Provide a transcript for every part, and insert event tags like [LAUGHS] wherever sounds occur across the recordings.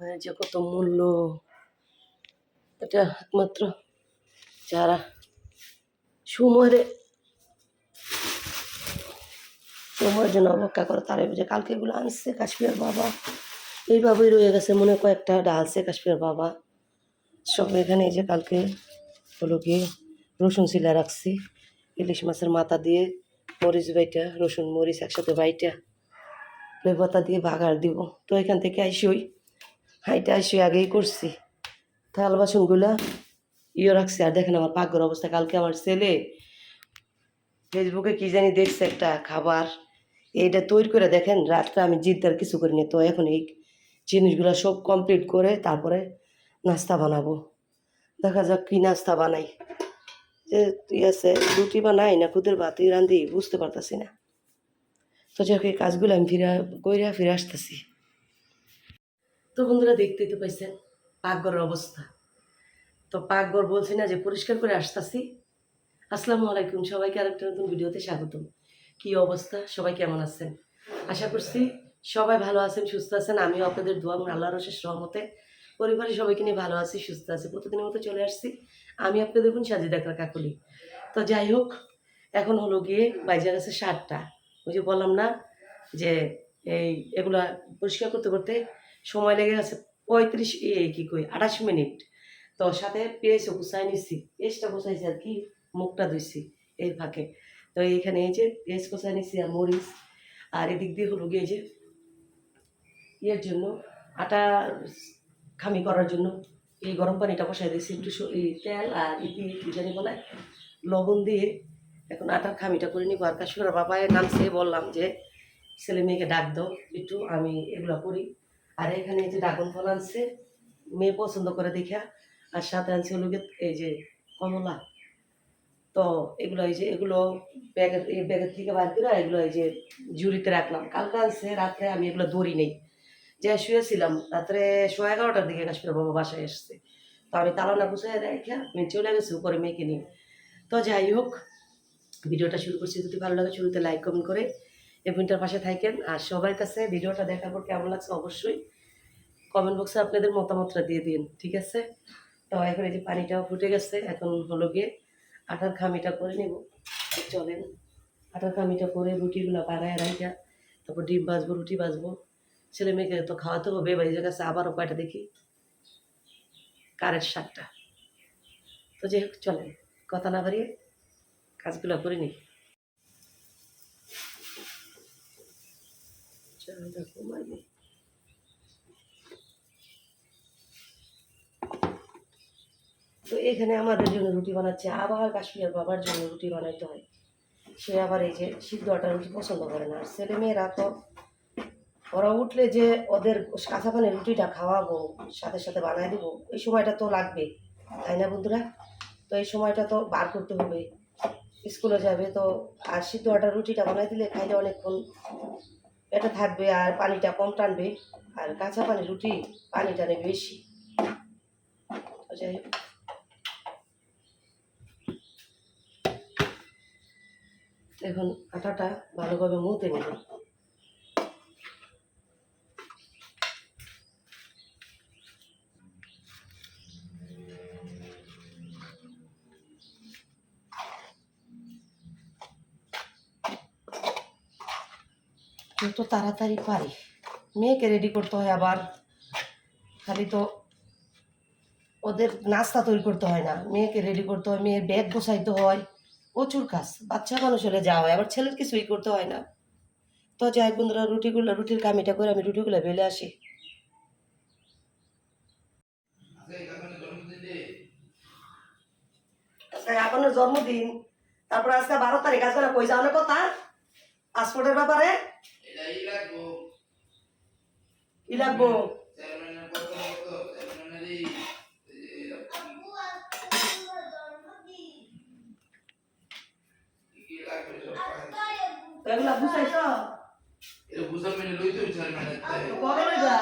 মায়ের যে কত মূল্য। এটা একমাত্র যারা সময়ের সময়ের জন্য অপেক্ষা করে তারাই যে কালকে এগুলো আনছে কাশ্মীর বাবা। এইভাবেই রয়ে গেছে মনে কয়েকটা ডালছে কাশ্মীর বাবা। সব এখানে যে কালকে হলো গিয়ে রসুন শিলা রাখছি, ইলিশ মাছের মাথা দিয়ে মরিচ বাইটা, রসুন, মরিচ একসাথে বাইটা লেবতা দিয়ে বাগার দিব। তো এখান থেকে আইসই হাইটা আইসই আগেই করছি। থাল বাসনগুলা ইয়ে রাখছি। আর দেখেন আমার পাকঘর অবস্থা। কালকে আমার ছেলে ফেসবুকে কি জানি দেখছে একটা খাবার। এইটা তৈরি করে দেখেন রাতটা আমি জিদ্দার কিছু করিনি তো এখন এই জিনিসগুলো সব কমপ্লিট করে তারপরে নাস্তা বানাবো। দেখা যাক কী নাস্তা বানাই। যে তুই আছে, রুটি বানাই না খুদের ভাতই রান্ধি, বুঝতে পারতাছি না। তো যাক এই কাজগুলো আমি ফিরা কইরা ফিরে আসতেছি। তো বন্ধুরা দেখতেই তো পাইছেন পাকঘরের অবস্থা। তো পাকঘর বলছি না যে পরিষ্কার করে আসতেছি। আসসালামু আলাইকুম, সবাইকে আরেকটা নতুন ভিডিওতে স্বাগতম। কি অবস্থা? সবাই কেমন আছেন? আশা করছি সবাই ভালো আছেন, সুস্থ আছেন। আমিও আপনাদের দোয়া এবং আল্লাহর অশেষ রহমতে পরিবারের সবাইকে নিয়ে ভালো আছি, সুস্থ আছি। প্রতিদিনের মতো চলে আসছি। আমি আপনাদের বোন সাজিদা কাকুলি। তো যাই হোক, এখন হলো গিয়ে বাইজা আছে সাতটা। ওই যে বললাম না যে এই এগুলা পরিষ্কার করতে করতে সময় লেগে গেছে পঁয়ত্রিশ এই কি কই, আঠাশ মিনিট। তো সাথে পেঁয়াজও কুচাই নিচ্ছি পেঁয়াজটা কুচাইছি আর কি, মুখটা ধুইছি এর ফাঁকে। তো এইখানে এই যে পেঁয়াজ কুচাই নিচ্ছি আর মরিচ, আর এদিক দিয়ে হলো গিয়ে যে ইয়ের জন্য, আটা খামি করার জন্য এই গরম পানিটা বসাই দিয়েছি, একটু তেল আর ইতি বিরিয়ানি বলে, লবণ দিয়ে এখন আটার খামিটা করে নিবো। আর কাশ্মীর বাবায়ের নামছে, বললাম যে, ছেলে মেয়েকে ডাক দাও, একটু আমি এগুলো করি। আর এখানে যে ড্রাগন ফল আনছে, মেয়ে পছন্দ করে দেখা। আর সাথে আনছে হলো এই যে কমলা। তো এগুলো এই যে, এগুলো ব্যাগের এই ব্যাগের থেকে বার করে এগুলো এই যে জুড়িতে রাখলাম। কালকে আনছে, রাত্রে আমি এগুলো দড়ি নেই। যে শুয়েছিলাম, রাত্রে সোয়া এগারোটার দিকে কাশ্মীর বাবা বাসায় এসছে। তো আমি তালানা গুছাই রেখে আমি চলে গেছি উপরে মেয়েকে নিয়ে। তো যাই হোক, ভিডিওটা শুরু করছি। যদি ভালো লাগে, শুরুতে লাইক কমেন্ট করে এভেন্টার পাশে থাকেন। আর সবার কাছে ভিডিওটা দেখার পর কেমন লাগছে অবশ্যই কমেন্ট বক্সে আপনাদের মতামতটা দিয়ে দিন, ঠিক আছে? তো এখন এই যে পানিটাও ফুটে গেছে, এখন হলো গিয়ে আটার খামিটা করে নেব। চলেন, আটার খামিটা করে রুটিগুলো বানায় রাইখা, তারপর ডিম ভাজবো, রুটি ভাজবো। ছেলে মেয়েকে তো খাওয়াতে হবে বাড়ির কাছে আবারও কয়টা দেখি? কারের শাকটা। তো যাই হোক, চলেন, কথা না বাড়িয়ে কাজগুলো করে নিই। তো এখানে আমাদের জন্য রুটি বানাচ্ছে, আবার কাশ্মীর বাবার জন্য রুটি বানাইতে হয়। সে আবার এই যে সিদ্ধ আটা রুটি পছন্দ করে না। আর ছেলে মেয়েরা তো, ওরা উঠলে যে ওদের কাঁচা পানি রুটিটা খাওয়াবো, সাথে সাথে বানাই দেবো, এই সময়টা তো লাগবে, তাই না বন্ধুরা? তো এই সময়টা তো বার করতে হবে। স্কুলে যাবে তো, আর সিদ্ধ আটা রুটিটা বানাই দিলে খাইলে অনেকক্ষণ এটা থাকবে আর পানিটা কম টানবে। আর কাঁচা পানি, রুটি পানি টানে বেশি। এখন আটাটা ভালোভাবে মুতে নেব। যত তাড়াতাড়ি পারি মেয়েকে রেডি করতে হয় আবার। খালি তো ওদের নাস্তা তৈরি করতে হয় না। মেয়েকে রেডি করতে হয়, মেয়ের ব্যাগ গোছাইতে হয়। প্রচুর কাজ। বাচ্চা মানুষ হলে যাওয়া হয়, আবার ছেলের কিছুই করতে হয় না। তো যাই বন্ধুরা, রুটিগুলো রুটির কামিটা করে আমি রুটিগুলো বেলে আসি। আপনার জন্মদিন। তারপর আজকে বারো তারিখ, আজকে কই যাওয়ার কথা। পাসপোর্টের ব্যাপারে। কি লাগবো তো এগুলা বুঝাইছ কবে লইবা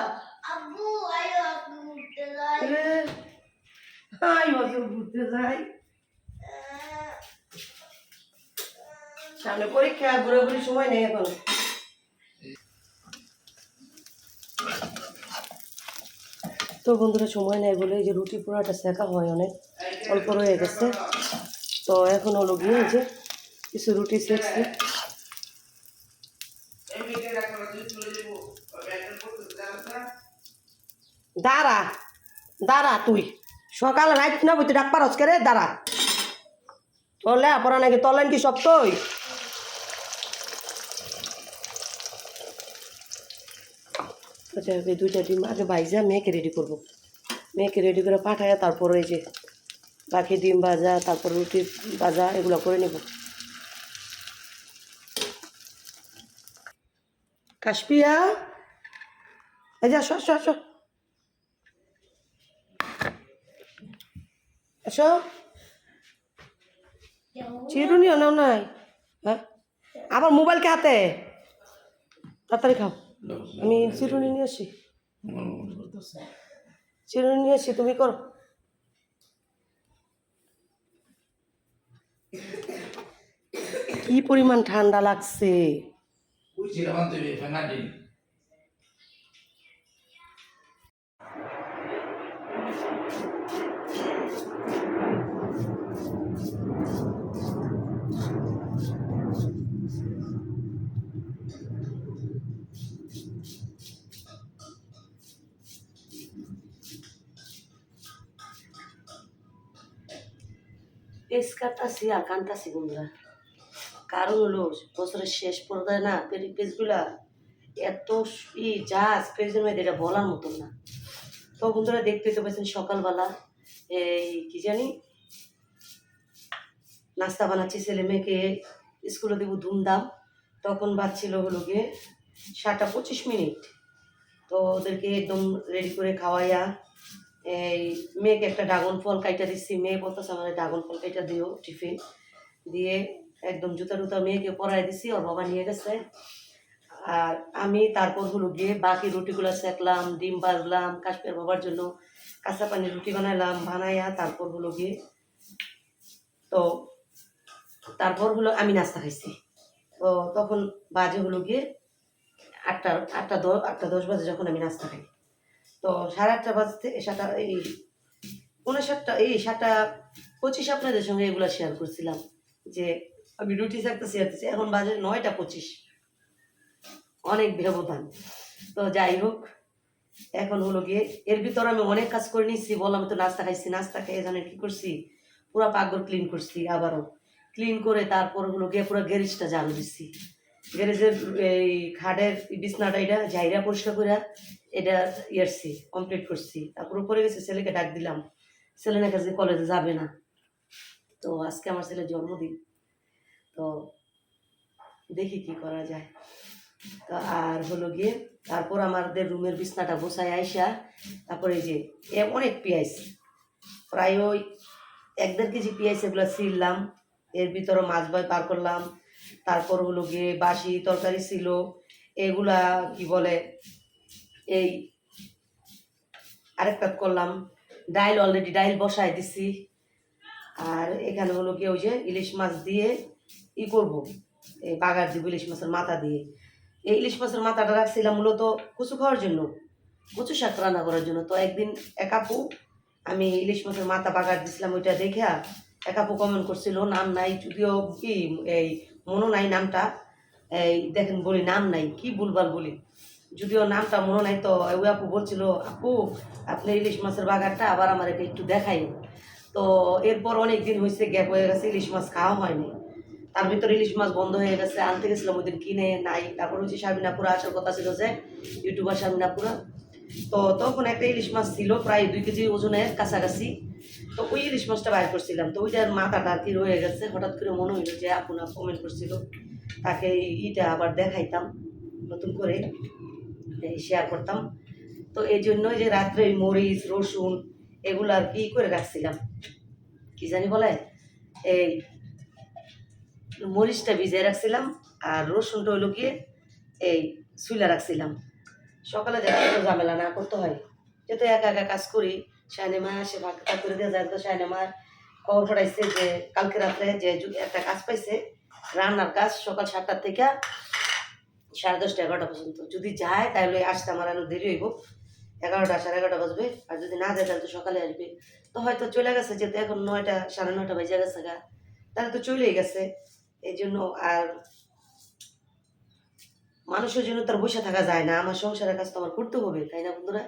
আব্বু আয়ো আপনি উঠতে যাই হাই বছর ঘুরতে যাই সামনে পরীক্ষা ঘুরে ঘুরে সময় নেই এখন তো বন্ধুরা সময় নেই বলে এই যে রুটি পোড়াটা শেখা হয় অনেক, অল্প রয়ে গেছে। তো এখন হলো গিয়ে যে কিছু রুটি শেখছি। দাঁড়া দাঁড়া তুই। সকালে রাইত না বইতে ডাক পারস রে? দাঁড়া। তলে পড়া নাকি তলেন কি সব তুই? আচ্ছা এই দুইটা ডিম আগে ভাইজা, মেয়েকে রেডি করব। মেয়েকে রেডি করে পাঠায়, তারপরে এই যে বাকি ডিম ভাজা, তারপর রুটি ভাজা, এগুলো করে নেব। কাশপিয়া এই যে আসো আসো আসো। আসো। চিরুনিও নাও নাই? হ্যাঁ? আবার মোবাইল কে হাতে? তাড়াতাড়ি খাও। আমি চিরুনি নিয়ে আসি। চিরুনি নিয়ে আসি তুমি করো। কি পরিমাণ ঠান্ডা লাগছে? বন্ধুরা। কারণ হলো, বছরের শেষ পর্যায়ে না পেরি পেজগুলা এত ই জাজ, পেজের মধ্যে এটা বলার মতন না। তো বন্ধুরা দেখতে তো পাচ্ছেন সকালবেলা, এই কি জানি, নাস্তা বানাচ্ছি ছেলে মেয়েকে, স্কুলে দেবো ধুমধাম। তখন বাজছিল হলো গিয়ে সাতটা পঁচিশ মিনিট। তো ওদেরকে একদম রেডি করে খাওয়াইয়া এই মেয়েকে একটা ড্রাগন ফল কাইটা দিচ্ছি। মেয়ে বলতেছে, আমার ড্রাগন ফল কাইটা দিও টিফিন। দিয়ে একদম জুতা টুতা মেয়েকে পরাই দিছি, ওর বাবা নিয়ে গেছে। আর আমি তারপর হলো গিয়ে বাকি রুটিগুলো সেকলাম ডিম বাজলাম কাশ্মীর বাবার জন্য কাঁচা পানির রুটি বানাইলাম, বানাইয়া তারপর হলো গিয়ে তো তারপর হলো আমি নাস্তা খাইছি। তো তখন বাজে হলো গিয়ে আটটা আটটা দশ আটটা দশ বাজে যখন আমি নাস্তা খাই। তো সাড়ে আটটা বাজতে সাতটা, এই পনেরো সাতটা, এই সাতটা পঁচিশ আপনাদের সঙ্গে এগুলো শেয়ার করছিলাম, যে আমি রুটি থাকতে শেয়ার করছি এখন বাজে নয়টা পঁচিশ। অনেক ব্যবধান। তো যাই হোক, এখন হলো গিয়ে এর ভিতর আমি অনেক কাজ করে নিচ্ছি বললাম তো নাস্তা খাইছি, নাস্তা খেয়ে জানেন কি করছি? পুরো পাকঘর ক্লিন করছি আবারও। ক্লিন করে তারপর হলো গিয়ে পুরো গ্যারেজটা ঝাড়ু দিচ্ছি গ্যারেজের এই খাটের বিছনাটা এটা ঝাইরা পরিষ্কার করে এটা ইয়ারছি কমপ্লিট করছি। তারপর উপরে গেছে, ছেলেকে ডাক দিলাম। ছেলে না কাছে কলেজে যাবে না। তো আজকে আমার ছেলের জন্মদিন। তো দেখি কি করা যায়। তো আর হলো গিয়ে, তারপর আমাদের রুমের বিছনাটা বসায় আইসা, তারপরে এই যে অনেক পেঁয়াজ। প্রায় ওই এক দেড় কেজি পেঁয়াজ এগুলো ছিললাম এর ভিতরে মাছ ভাই পার করলাম। তারপর হলো গিয়ে বাসি তরকারি ছিল। এগুলা কি বলে এই আরেকটা করলাম। ডাইল অলরেডি ডাইল বসায় দিছি। আর এখানে হলো কি ওই যে ইলিশ মাছ দিয়ে ই করব। এই বাগার দিব ইলিশ মাছের মাথা দিয়ে। এই ইলিশ মাছের মাথাটা রাখছিলাম মূলত কচু খাওয়ার জন্য, কচু শাক রান্না করার জন্য। তো একদিন এক আপু, আমি ইলিশ মাছের মাথা বাগার দিছিলাম ওইটা দেখে এক আপু কমেন্ট করছিল, নাম নাই। যদিও কি এই মনো নাই নামটা। এই দেখেন বলি, নাম নাই। কি ভুলভাল বলি। যদিও নামটা মনে নাই তো, ওই আপু বলছিল, আপু, আপনি ইলিশ মাছের বাগারটা আবার আমার এটা একটু দেখাই। তো এরপর অনেক দিন হয়েছে গ্যাপ হয়ে গেছে, ইলিশ মাছ খাওয়া হয়নি। তার ভিতরে ইলিশ মাছ বন্ধ হয়ে গেছে, আনতে গেছিলাম ওই দিন কিনে, নাই। তারপর হচ্ছে শামিনাপুরা আসার কথা ছিল যে, ইউটিউবার শামিনাপুরা। তো তখন একটা ইলিশ মাছ ছিল, প্রায় দুই কেজি ওজনের কাছাকাছি। তো ওই ইলিশ মাছটা বাইর করছিলাম। তো ওইটার মাথাটা আর রয়ে গেছে। হঠাৎ করে মনে হইল যে আপনার কমেন্ট করছিল। তাকে ইটা আবার দেখাইতাম, নতুন করে। শেয়ার করতাম। তো এই জন্য যে রাত্রে মরিচ, রসুন এগুলো আর কি করে রাখছিলাম। কি জানি বলে? এই মরিচটা ভিজিয়ে রাখছিলাম আর রসুনটা হইল গিয়ে এই শুইলা রাখছিলাম। সকালে দেখা ঝামেলা না করতে হয়। যেহেতু একা একা কাজ করি, সায়নে মা সে কাজ করে দিয়ে যায় তো সায়নে মার খবর পড়াইছে যে কালকে রাত্রে যে একটা কাজ পাইছে, রান্নার কাজ সকাল সাতটার থেকে সাড়ে দশটা, এগারোটা পর্যন্ত। যদি যায়, তাহলে আসতে আমার আরও দেরি হইব। এগারোটা, সাড়ে এগারোটা বাজবে। আর যদি না যায়, তাহলে তো সকালে আসবে। তো হয়তো চলে গেছে, যেহেতু এখন নয়টা, সাড়ে নয়টা বেজে গেছে গা। তাহলে তো চলেই গেছে। এই জন্য আর মানুষের জন্য তার বসে থাকা যায় না। আমার সংসারের কাজ তো আমার করতে হবে, তাই না বন্ধুরা?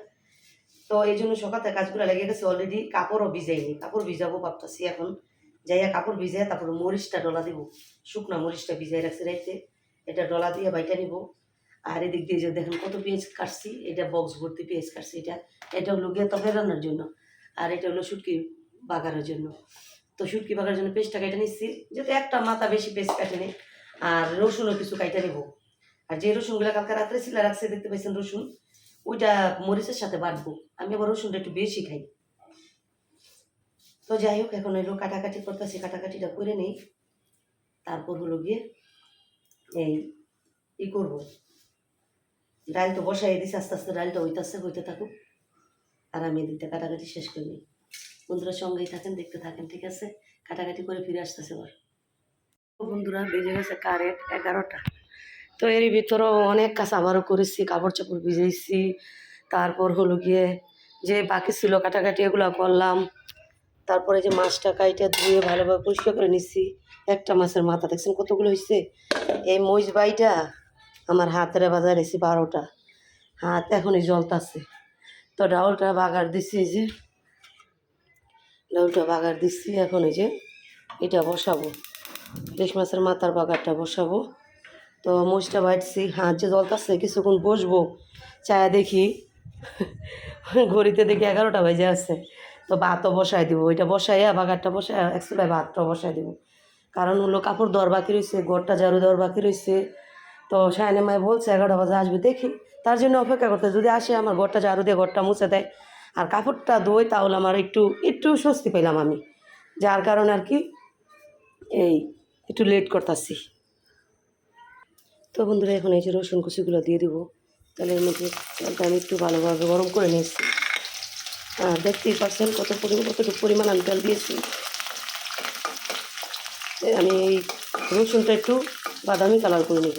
তো এই জন্য সকাল কাজগুলো লেগে গেছে অলরেডি কাপড়ও ভিজাইনি। কাপড় ভিজাবো ভাবতেছি এখন। যাইয়া কাপড় ভিজাই তারপরে মরিচটা ডলা দিব। শুকনা মরিচটা ভিজাই রাখছে রাইতে। এটা ডলা দিয়ে বাইটা নিব। আর এদিক দিয়ে যে দেখেন কত পেঁয়াজ কাটছি, এটা বক্স ভর্তি পেঁয়াজ কাটছি এটা। এটা হলো গিয়ে তবে রান্নার জন্য। আর এটা হলো শুটকি বাগারের জন্য। তো শুটকি বাগার জন্য পেস্টটা কেটে নিচ্ছি, যেহেতু একটা মাথা বেশি পেস্ট কাটে নি আর রসুনও কিছু কাইটে নিব। আর যে রসুনগুলো কালকে রাত্রে ছিল রাখছে, দেখতে পাইছেন রসুন? ওইটা মরিচের সাথে বাটবো। আমি আবার রসুনটা একটু বেশি খাই। তো যাই হোক, এখন এলো কাটাকাটি করতেছি, কাটাকাটিটা করে নেই। তারপর হলো গিয়ে এই, ই করব। ডাল তো বসাই দিছি, আস্তে আস্তে ডালটা হইতাছে, হইতে থাকুক। আর আমি এদিকটা কাটাকাটি শেষ করে নিই। বন্ধুরা সঙ্গেই থাকেন, দেখতে থাকেন, ঠিক আছে? কাটাকাটি করে ফিরে আসতেছে এবার। বন্ধুরা, বেজে গেছে কারেন্ট এগারোটা। তো এর ভিতরেও অনেক কাজ আবারও করেছি কাপড় চাপড় ভিজেছি তারপর হলো গিয়ে যে বাকি ছিল কাটাকাটি, এগুলো করলাম। তারপরে যে মাছটা কাইটা ধুয়ে ভালোভাবে পরিষ্কার করে নিচ্ছি একটা মাছের মাথা, দেখছেন কতগুলো হয়েছে এই মহিষ বাইটা আমার হাতের বাজার এসে বারোটা, হাত এখন এখনই জ্বলতাছে। তো ডাউলটা বাগার দিচ্ছি এই যে, ডাউলটা বাগার দিচ্ছি এখন এই যে এটা বসাবো। ইলিশ মাছের মাথার বাগারটা বসাবো। তো মহিষটা বাড়ছি হাত যে জ্বলতাছে, কিছুক্ষণ বসবো, চায়া দেখি, ঘড়িতে দেখি এগারোটা বাজে আছে। তো ভাতও বসাই দিব, ওইটা বসাইয়া বাগারটা বসাই একচুয়ালি ভাতটাও বসাই দিব। কারণ হলো কাপড় দেওয়ার বাকি রয়েছে ঘরটা ঝাড়ু দেওয়ার বাকি রয়েছে তো সায়নে মায় বলছে, এগারোটা বাজে আসবে, দেখি। তার জন্য অপেক্ষা করতে, যদি আসে আমার ঘরটা ঝাড়ু দিয়ে ঘরটা মুছে দেয়, আর কাপড়টা দই তাহলে আমার একটু একটু স্বস্তি পেলাম আমি। যার কারণে আর কি, এই একটু লেট করতেছি। তো বন্ধুরা, এখন এই যে রসুন কুচিগুলো দিয়ে দিব। তাহলে এর মধ্যে আমি একটু ভালোভাবে গরম করে নিয়েছি। দেখতেই পাচ্ছেন কত পরিমাণ, কতটুকু পরিমাণ আমি তেল দিয়েছি। আমি এই রসুনটা একটু বাদামি কালার করে নেব।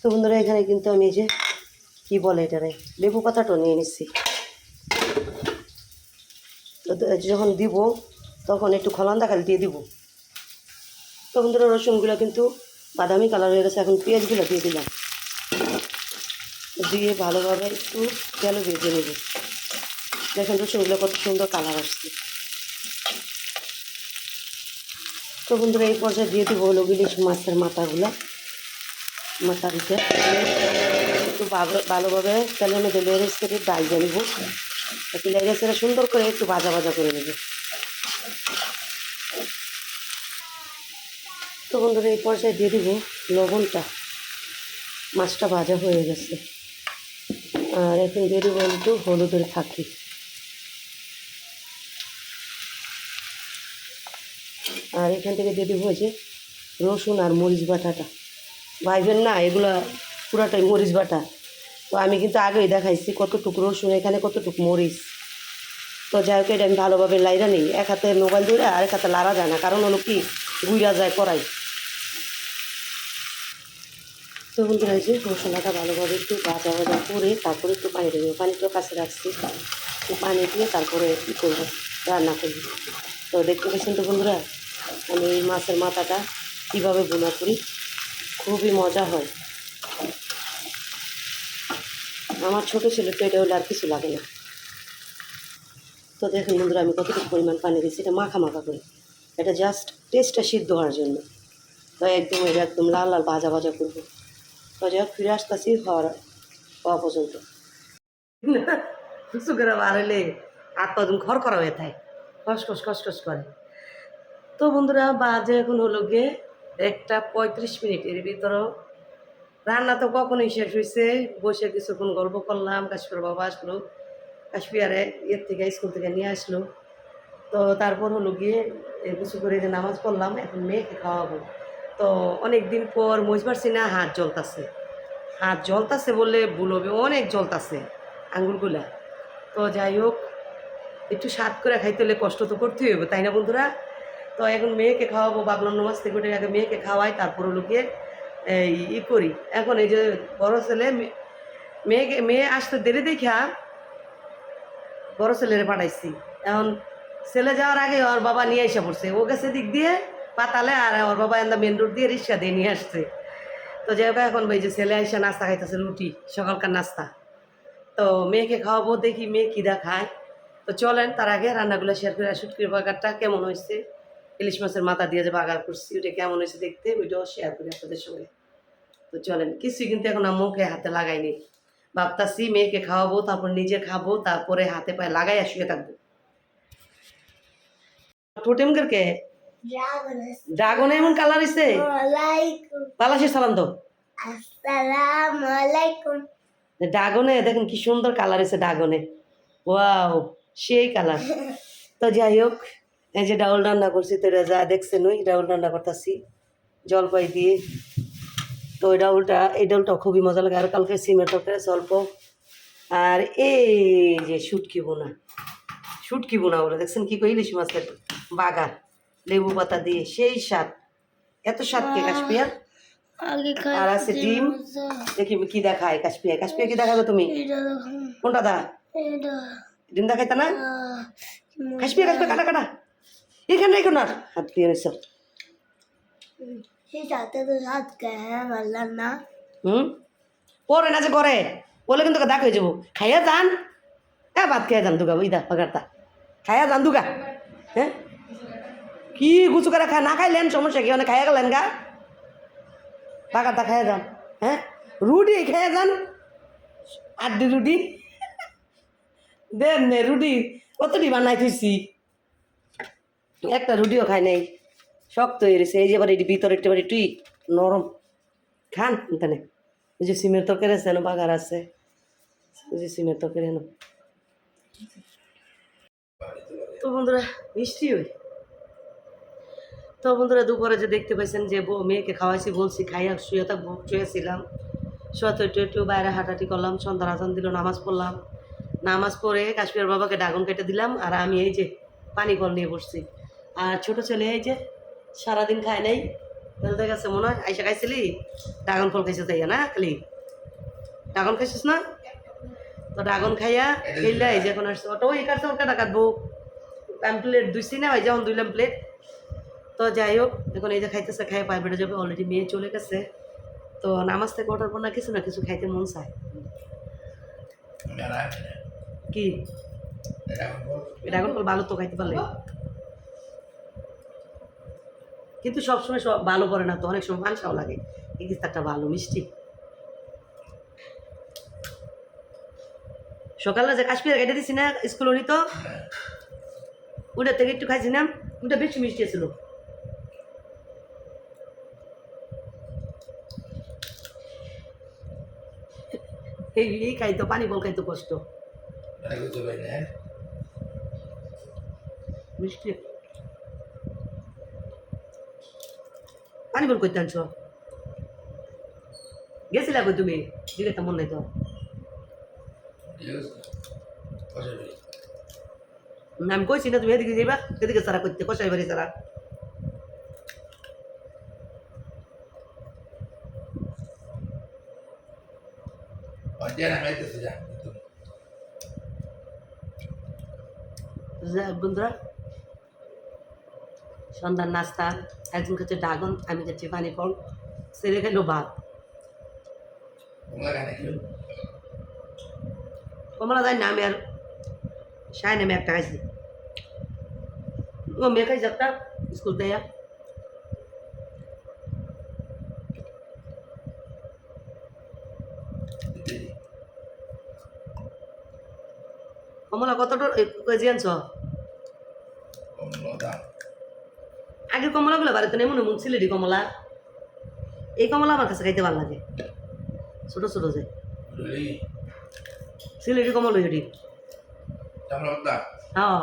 তো বন্ধুরা, এখানে কিন্তু আমি যে কী বলে এটারে? লেবু পাতাটাও নিয়ে নিচ্ছি। যখন দিব, তখন একটু খলান্দা খালি দিয়ে দিব। তো বন্ধুরা, রসুনগুলো কিন্তু বাদামি কালার হয়ে গেছে, এখন পেঁয়াজগুলো দিয়ে দিলাম। দিয়ে ভালোভাবে একটু তেলে ভেজে নেব। দেখেন রসুনগুলো কত সুন্দর কালার আসছে। তো বন্ধুরা, এই পর্যায়ে দিয়ে দেবো হলো ইলিশ মাছের মাথাগুলো মাথার দিতে একটু ভালোভাবে তেলের মধ্যে লেরেস করে ডাল নেব। একটু লেরেস সুন্দর করে একটু ভাজা ভাজা করে নেব। তো বন্ধুরা, এই পর্যায়ে দিয়ে দিব লবণটা। মাছটা ভাজা হয়ে গেছে। আর এখন দিয়ে দেবো একটু হলুদের ফাঁকি। এখান থেকে দিয়ে দেবো এই যে রসুন আর মরিচ বাটাটা। ভাইবেন না, এগুলো পুরাটাই মরিচ বাটা। তো আমি কিন্তু আগেই দেখাইছি কতটুকু রসুন, এখানে কতটুকু মরিচ। তো যাই হোক, এটা আমি ভালোভাবে লাইরা নিই। এক হাতে মোবাইল ধরে আর এক হাতে লাড়া যায় না, কারণ হলো কি, গুইরা যায় করাই তো বন্ধুরা যে মশলাটা ভালোভাবে একটু ভাজা ভাজা করে তারপরে একটু পানি দেবো পানিটাও কাছে রাখছি। একটু পানি দিয়ে তারপরে কী করব? রান্না করব। তো দেখতে পাচ্ছেন তো বন্ধুরা আমি এই মাছের মাথাটা কীভাবে বোনা করি, খুবই মজা হয়। আমার ছোটো ছেলে তো এটা হলে আর কিছু লাগে না। তো দেখেন বন্ধুরা, আমি কতটুকু পরিমাণ পানি দিচ্ছি এটা মাখা মাখা করে। এটা জাস্ট টেস্টটা সিদ্ধ হওয়ার জন্য। তো একদম, এটা একদম লাল লাল ভাজা ভাজা করব। তো যাই হোক, ফিরে আসতেছি হওয়ার হওয়া পর্যন্ত। কিছু করে বাড়ালে হাত পা একদম করা হয়ে থাকে। কসকস কসকস করে। তো বন্ধুরা, বাজে এখন হলো গিয়ে একটা পঁয়ত্রিশ মিনিট এর ভিতরেও রান্না তো কখনোই শেষ হয়েছে বসে কিছুক্ষণ গল্প করলাম, কাশ্মীর বাবা আসলো, কাশ্মীরে এর থেকে স্কুল থেকে নিয়ে আসলো। তো তারপর হলো গিয়ে কিছু করে যে নামাজ পড়লাম, এখন মেয়েকে খাওয়াবো। তো অনেক দিন পর মজ পারছি না, হাত জ্বলতাছে। হাত জ্বলতাছে বললে ভুল হবে, অনেক জ্বলতাছে আঙুলগুলা তো যাই হোক, একটু স্বাদ করে খাইতে হলে কষ্ট তো করতেই হবে, তাই না বন্ধুরা? তো এখন মেয়েকে খাওয়াবো বাবলাম নামাজ থেকে উঠে আগে মেয়েকে খাওয়াই, তারপর এই, ই করি। এখন এই যে বড় ছেলে মেয়েকে, মেয়ে আসতে দেরি দেখা বড় ছেলেরে পাঠাইছি। এখন ছেলে যাওয়ার আগে ওর বাবা নিয়ে এসে পড়ছে। ও গেছে দিক দিয়ে পাতালে আর ওর বাবা এন্দা মেন রোড দিয়ে রিক্সা দিয়ে নিয়ে আসছে। তো হোক, এখন ওই যে ছেলে এসে নাস্তা খাইতেছে, রুটি, সকালকার নাস্তা। তো মেয়েকে খাওয়াবো, দেখি মেয়ে কিদা খায়। তো চলেন, তার আগে রান্নাগুলো শেয়ার করে, শুটকির বাগারটা কেমন হয়েছে ইলিশ মাছের মাথা দিয়ে যে বাগার করছি ওটা কেমন হয়েছে দেখতে ওইটাও শেয়ার করি আপনাদের সঙ্গে। তো চলেন কিছুই কিন্তু এখন আর মুখে হাতে লাগাইনি। ভাবতাছি মেয়েকে খাওয়াবো তারপর নিজে খাব তারপরে হাতে পায়ে লাগাই আর শুয়ে থাকব। টোটেম করকে ড্রাগন ড্রাগন এমন কালার পালাশি সালাম তো আসসালামু আলাইকুম ড্রাগনে দেখেন কি সুন্দর কালার হয়েছে ড্রাগনে ওয়াও সেই কালার [LAUGHS] তো যাই হোক এই যে ডাউল রান্না করছি তো এটা যা দেখছেন ওই ডাউল রান্না করতেছি জলপাই দিয়ে। তো ওই ডাউলটা এই ডাউলটা খুবই মজা লাগে আর কালকে সিমের তরকারি অল্প। আর এই যে শুটকি বোনা শুটকি বোনা বলে দেখছেন কি কই ইলিশ মাছের বাগার লেবু পাতা দিয়ে সেই স্বাদ। এত স্বাদ কে কাশ্মীর? আর আছে ডিম। দেখি কি দেখায় কাশ্মীর। কাশ্মীর কি দেখাবে তুমি? কোনটা দা ডিম দেখাইতা না? কাশ্মীর কাশ্মীর কাটা কাটা। এখানে রেখো না হাত দিয়ে নিছ সেই সাথে তো সাত হ্যাঁ মারলাম না। হুম? পরে না যে করে বলে কিন্তু দেখ হয়ে যাব। খাইয়া যান। হ্যাঁ ভাত খাইয়া যান দুগা ইদা পাগারটা খাইয়া যান দুগা। হ্যাঁ? কি করে খায় না খাইলেন সমস্যা কি? অনেক খাইয়া গেলেন গা? পাগারটা খাইয়া যান হ্যাঁ? রুটি খাইয়া যান। আড্ডি রুটি। দেন নে রুটি। কতটি বানাই থুইছি একটা রুটিও খাই নাই। শক্ত হয়ে গেছে। এই যে এবার এটি ভিতরে একটা বাড়ি টুই নরম। খান তানে ওই যে সিমের তরকারি আছে বাগার আছে। ওই যে সিমের তরকারি হেন তো বন্ধুরা, মিষ্টি ওই। তো বন্ধুরা, দুপুরে যে দেখতে পাইছেন যে বউ মেয়েকে খাওয়াইছি, বলছি খাইয়া শুয়ে থাকব। শুয়েছিলাম শুয়ে তো একটু একটু বাইরে হাঁটাহাঁটি করলাম সন্ধ্যা আজান দিল, নামাজ পড়লাম। নামাজ পড়ে কাশ্মীর বাবাকে ডাগন কেটে দিলাম, আর আমি এই যে পানি কল নিয়ে বসছি। আর ছোট ছেলে এই যে সারাদিন খায় নাই বলতে গেছে মনে হয় আইসা খাইছিলি? ড্রাগন ফল খাইছিস তাই না খালি? ড্রাগন খাইছিস না? তো ড্রাগন খাইয়া খেললে এই যে এখন আসছে। ওটা ওই কাটছে কাটা কাটবো। আমি প্লেট দুইছি না ওই যেমন দুইলাম প্লেট। তো যাই হোক এখন এই যে খাইতেছে খাই পায়ে বেড়ে যাবে অলরেডি মেয়ে চলে গেছে। তো নামাজ থেকে ওঠার পর না কিছু না কিছু খাইতে মন চায়? কি? ড্রাগন ফল ভালো তো খাইতে পারলে। কিন্তু সবসময় সব ভালো করে না তো অনেক সময় মাংসাও লাগে। এই ভালো মিষ্টি। সকালে যে কাশ্মীর কেটে দিছি না স্কুল উনি তো ওটা থেকে একটু খাইছি না ওটা বেশি মিষ্টি ছিল। এই খাইতো পানি বল খাইতো কষ্ট। এটা না মিষ্টি। পানি বল করতে আনছো? গেছিলা কই তুমি? দিলে তো মন নাই তো। আমি কইছি না, তুমি এদিকে যাইবা, এদিকে সারা করতে কষাই বাড়ি সারা বন্ধুরা। সন্ধ্যার নাস্তা। একজন খাচ্ছে ড্রাগন আমি খাচ্ছি পানি ফল সেরে খেলো ভাত। কমলা যাই না আমি আর সাই নেমে একটা খাইছি। ও মেয়ে খাইছে একটা স্কুল থেকে। কমলা কত কেজি আনছ? কমলা আগের কমলাগুলো বাড়িতে নেই মনে মন সিলেটি কমলা। এই কমলা আমার কাছে খাইতে ভালো লাগে। ছোটো ছোটো যে। সিলেটি কমল ওই হ্যাঁ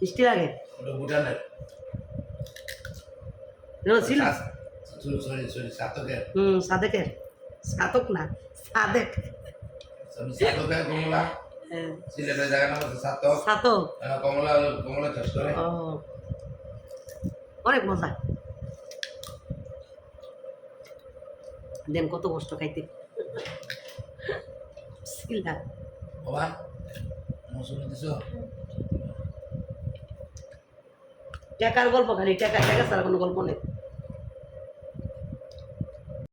মিষ্টি লাগে। হুম সাদেকের। সাতক না সাদেক। কমলা। হ্যাঁ। সিলেটের জায়গা নাম সাতক। সাতক। কমলা কমলা চাষ করে। অনেক মজা। দেন কত কষ্ট খাইতে। সিলা বাবা মৌসুমি দিছ? টাকার গল্প খালি টাকা টাকা ছাড়া কোনো গল্প নেই।